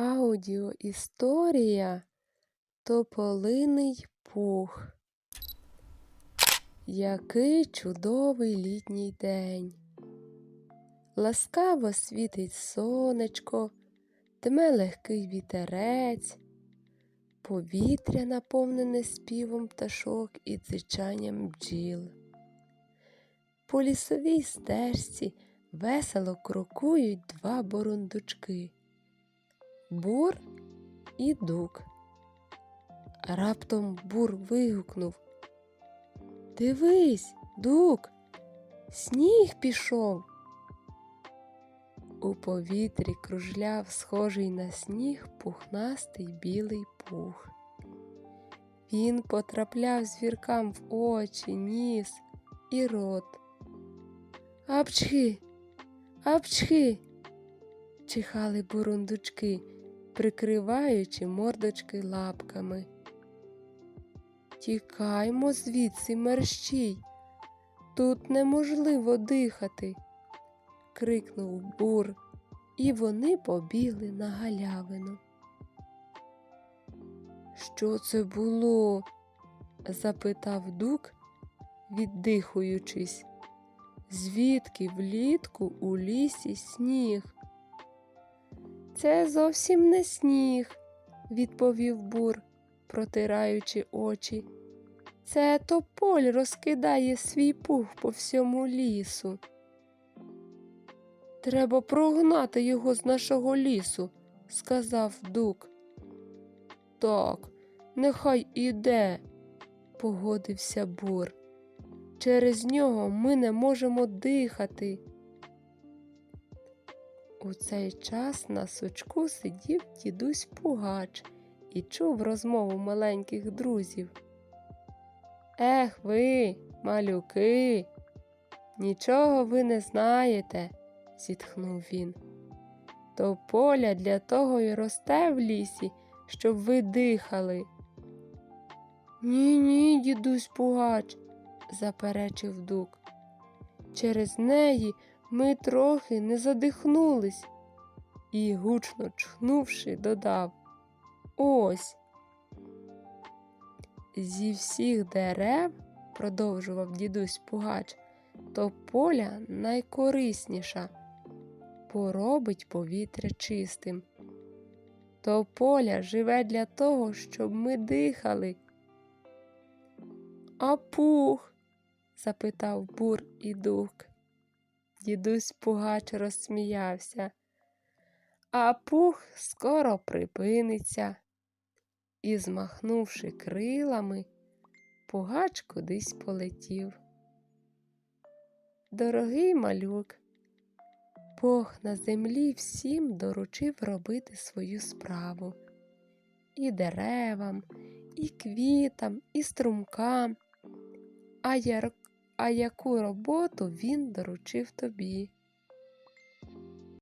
Аудіоісторія Тополиний пух. Який чудовий літній день. Ласкаво світить сонечко, дме легкий вітерець, повітря наповнене співом пташок і дзичанням бджіл. По лісовій стежці весело крокують два бурундучки. Бур і дук. Раптом бур вигукнув. Дивись, дук, сніг пішов. У повітрі кружляв схожий на сніг пухнастий білий пух. Він потрапляв звіркам в очі, ніс і рот. Апчхи, апчхи, чихали бурундучки, прикриваючи мордочки лапками. Тікаймо звідси мерщій, тут неможливо дихати, крикнув бур, і вони побігли на галявину. Що це було? запитав дук, віддихуючись. Звідки влітку у лісі сніг? Це зовсім не сніг, відповів бур, протираючи очі. Це тополь розкидає свій пух по всьому лісу. Треба прогнати його з нашого лісу, сказав дук. Так, нехай іде, погодився бур. Через нього ми не можемо дихати. У цей час на сучку сидів дідусь Пугач і чув розмову маленьких друзів. Ех ви, малюки, нічого ви не знаєте, зітхнув він. То поля для того й росте в лісі, щоб ви дихали. Ні, ні, дідусь Пугач, заперечив дук. Через неї ми трохи не задихнулись. І, гучно чхнувши, додав Ось. Зі всіх дерев, продовжував дідусь Пугач, то поля найкорисніша, поробить повітря чистим. То поля живе для того, щоб ми дихали. А пух? запитав бур і дук. Дідусь Пугач розсміявся, а пух скоро припиниться. І, змахнувши крилами, Пугач кудись полетів. Дорогий малюк, Бог на землі всім доручив робити свою справу і деревам, і квітам, і струмкам. А. а яку роботу він доручив тобі?